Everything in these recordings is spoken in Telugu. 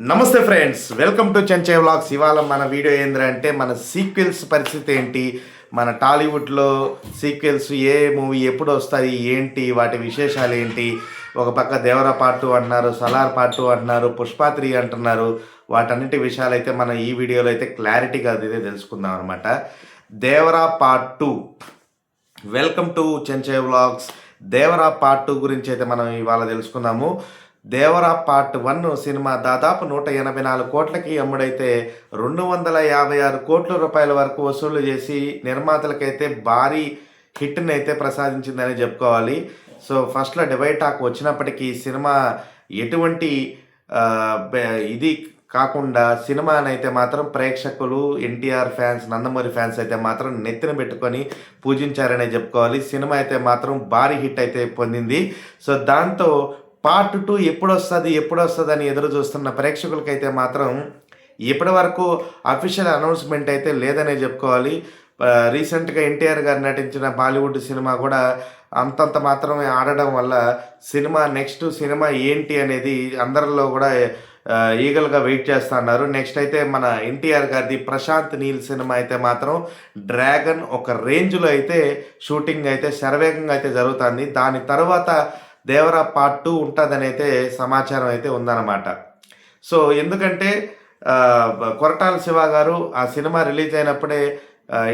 నమస్తే friends welcome to Chenche vlogs. ఇవాళ మన వీడియో ఏంటంటే మన సీక్వెల్స్ పరిస్థితి ఏంటి? మన టాలీవుడ్లో సీక్వెల్స్ ఏ మూవీ ఎప్పుడు వస్తాయి? ఏంటి? వాటి విశేషాలు ఏంటి? ఒక పక్క దేవర పార్ట్ అంటున్నారు సలార్ పార్ట్ అంటున్నారు పుష్పాత్రి అంటున్నారు. వాటన్నిటి విషయాలు అయితే మనం ఈ వీడియోలో అయితే క్లారిటీగా అయితే తెలుసుకుందాం అనమాట Devara part. Two welcome to Chenche vlogs. Devara part two గురించి అయితే మనం ఇవాళ తెలుసుకుందాము. దేవరా పార్ట్ వన్ సినిమా దాదాపు నూట ఎనభై నాలుగు కోట్లకి అమ్ముడైతే రెండు వందల యాభై ఆరు కోట్ల రూపాయల వరకు వసూలు చేసి నిర్మాతలకైతే భారీ హిట్ని అయితే ప్రసాదించిందని చెప్పుకోవాలి. సో ఫస్ట్లో డివైడ్ టాక్ వచ్చినప్పటికీ సినిమా ఎటువంటి బె- ఇది కాకుండా సినిమానైతే మాత్రం ప్రేక్షకులు ఎన్టీఆర్ ఫ్యాన్స్ నందమూరి ఫ్యాన్స్ అయితే మాత్రం నెత్తిన పెట్టుకొని పూజించారనే చెప్పుకోవాలి. సినిమా అయితే మాత్రం భారీ హిట్ అయితే పొందింది. సో దాంతో పార్ట్ టూ ఎప్పుడు వస్తుంది ఎప్పుడు వస్తుంది అని ఎదురు చూస్తున్న ప్రేక్షకులకైతే మాత్రం ఇప్పటి వరకు అఫీషియల్ అనౌన్స్మెంట్ అయితే లేదనే చెప్పుకోవాలి. రీసెంట్గా ఎన్టీఆర్ గారు నటించిన బాలీవుడ్ సినిమా కూడా అంతంత మాత్రమే ఆడడం వల్ల సినిమా నెక్స్ట్ సినిమా ఏంటి అనేది అందరిలో కూడా ఈగల్గా వెయిట్ చేస్తున్నారు నెక్స్ట్ అయితే మన ఎన్టీఆర్ గారిది ప్రశాంత్ నీల్ సినిమా అయితే మాత్రం డ్రాగన్ ఒక రేంజ్లో అయితే షూటింగ్ అయితే శరవేగంగా అయితే జరుగుతుంది. దాని తర్వాత దేవరా పార్ట్ టూ ఉంటుందని అయితే సమాచారం అయితే ఉందన్నమాట. సో ఎందుకంటే కొరటాల శివ గారు ఆ సినిమా రిలీజ్ అయినప్పుడే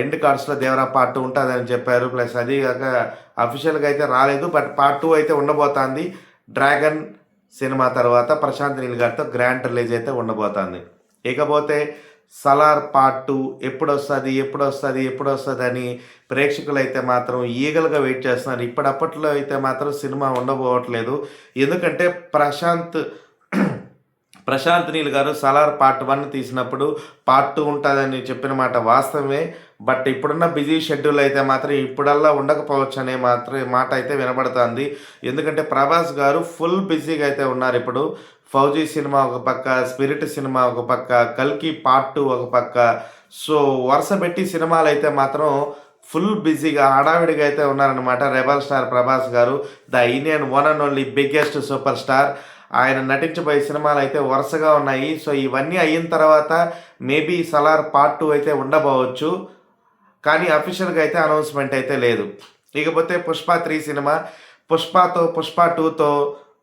ఎండ్ కార్డ్స్లో దేవరా పార్ట్ టూ ఉంటుందని చెప్పారు. ప్లస్ అది కాక అఫీషియల్గా అయితే రాలేదు. బట్ పార్ట్ టూ అయితే ఉండబోతోంది. డ్రాగన్ సినిమా తర్వాత ప్రశాంత్ నీల్ గారితో గ్రాండ్ రిలీజ్ అయితే ఉండబోతోంది. ఇకపోతే సలార్ పార్ట్ టూ ఎప్పుడు వస్తుంది ఎప్పుడు వస్తుంది ఎప్పుడు వస్తుంది అని ప్రేక్షకులు అయితే మాత్రం ఈగలుగా వెయిట్ చేస్తున్నారు. ఇప్పటిప్పట్లో అయితే మాత్రం సినిమా ఉండబోవట్లేదు. ఎందుకంటే ప్రశాంత్ ప్రశాంత్ నీల్ గారు సలార్ పార్ట్ వన్ తీసినప్పుడు పార్ట్ టూ ఉంటుందని చెప్పిన మాట వాస్తవమే. బట్ ఇప్పుడున్న బిజీ షెడ్యూల్ అయితే మాత్రం ఇప్పుడల్లా ఉండకపోవచ్చు అనే మాత్రం మాట అయితే వినబడుతుంది. ఎందుకంటే ప్రభాస్ గారు ఫుల్ బిజీగా అయితే ఉన్నారు ఇప్పుడు. ఫౌజీ సినిమా ఒక పక్క స్పిరిట్ సినిమా ఒక పక్క కల్కి పార్ట్ టూ ఒక పక్క. సో వరుస పెట్టి సినిమాలు అయితే మాత్రం ఫుల్ బిజీగా హడావిడిగా అయితే ఉన్నారనమాట రెబల్ స్టార్ ప్రభాస్ గారు. The Indian one and only biggest super star. ఆయన నటించబోయే సినిమాలు అయితే వరుసగా ఉన్నాయి. సో ఇవన్నీ అయిన తర్వాత మేబీ సలార్ పార్ట్ టూ అయితే ఉండబోవచ్చు. కానీ అఫీషియల్గా అయితే అనౌన్స్మెంట్ అయితే లేదు. ఇకపోతే పుష్ప త్రీ సినిమా. పుష్పతో పుష్ప టూతో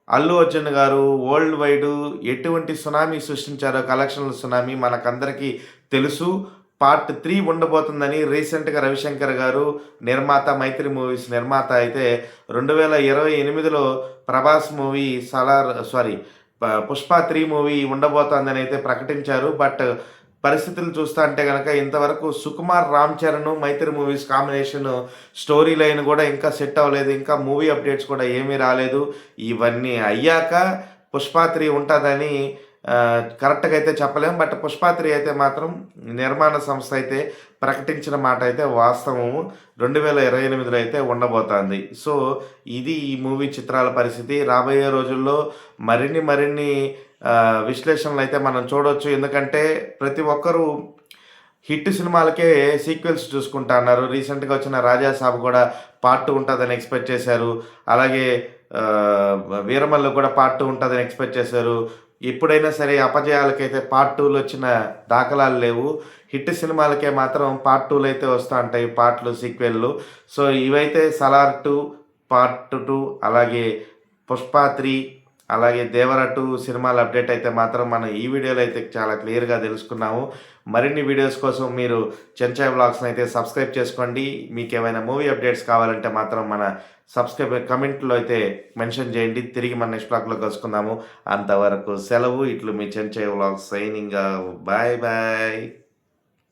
అల్లు అర్జున్ గారు వరల్డ్ వైడ్ ఎటువంటి సునామీ సృష్టించారో కలెక్షన్ల సునామీ మనకందరికీ తెలుసు. పార్ట్ త్రీ ఉండబోతుందని రీసెంట్గా రవిశంకర్ గారు నిర్మాత మైత్రి మూవీస్ నిర్మాత అయితే రెండు వేల ఇరవై ఎనిమిదిలో ప్రభాస్ మూవీ సలార్ సారీ ప- పుష్ప త్రీ మూవీ ఉండబోతోందని అయితే ప్రకటించారు. బట్ పరిస్థితులు చూస్తా అంటే కనుక ఇంతవరకు Sukumar Ram Charan Mythri movies combination story line కూడా ఇంకా సెట్ అవ్వలేదు ఇంకా మూవీ అప్డేట్స్ కూడా ఏమీ రాలేదు. ఇవన్నీ అయ్యాక పుష్ప త్రీ ఉంటుందని కరెక్ట్గా అయితే చెప్పలేం. బట్ పుష్పాత్రి అయితే మాత్రం నిర్మాణ సంస్థ అయితే ప్రకటించిన మాట అయితే వాస్తవము. రెండు వేల ఇరవై ఎనిమిదిలో అయితే ఉండబోతోంది. సో ఇది ఈ మూవీ చిత్రాల పరిస్థితి. రాబోయే రోజుల్లో మరిన్ని మరిన్ని విశ్లేషణలు అయితే మనం చూడవచ్చు ఎందుకంటే ప్రతి ఒక్కరూ హిట్ సినిమాలకే సీక్వెల్స్ చూసుకుంటా అన్నారు రీసెంట్గా వచ్చిన రాజాసాబ్ కూడా పార్ట్ ఉంటుందని ఎక్స్పెక్ట్ చేశారు. అలాగే వీరమల్లు కూడా పార్ట్ టూ ఉంటుందని ఎక్స్పెక్ట్ చేశారు. ఎప్పుడైనా సరే అపజయాలకైతే పార్ట్ టూలు వచ్చిన దాఖలాలు లేవు. హిట్ సినిమాలకే మాత్రం పార్ట్ టూలు అయితే వస్తూ ఉంటాయి పార్ట్లు సీక్వెల్లు. సో ఇవైతే సలార్ టూ పార్ట్ టూ అలాగే పుష్ప త్రీ అలాగే దేవర టూ సినిమాల అప్డేట్ అయితే మాత్రం మనం ఈ వీడియోలో అయితే చాలా క్లియర్గా తెలుసుకున్నాము. మరిన్ని వీడియోస్ కోసం మీరు చెంచాయ్ బ్లాగ్స్ని అయితే సబ్స్క్రైబ్ చేసుకోండి. మీకు ఏమైనా మూవీ అప్డేట్స్ కావాలంటే మాత్రం మన సబ్స్క్రైబ్ కమెంట్లో అయితే మెన్షన్ చేయండి. తిరిగి మన నెక్స్ట్ బ్లాగ్లో కలుసుకుందాము. అంతవరకు సెలవు. ఇట్లు మీ Chenchai blogs signing bye bye.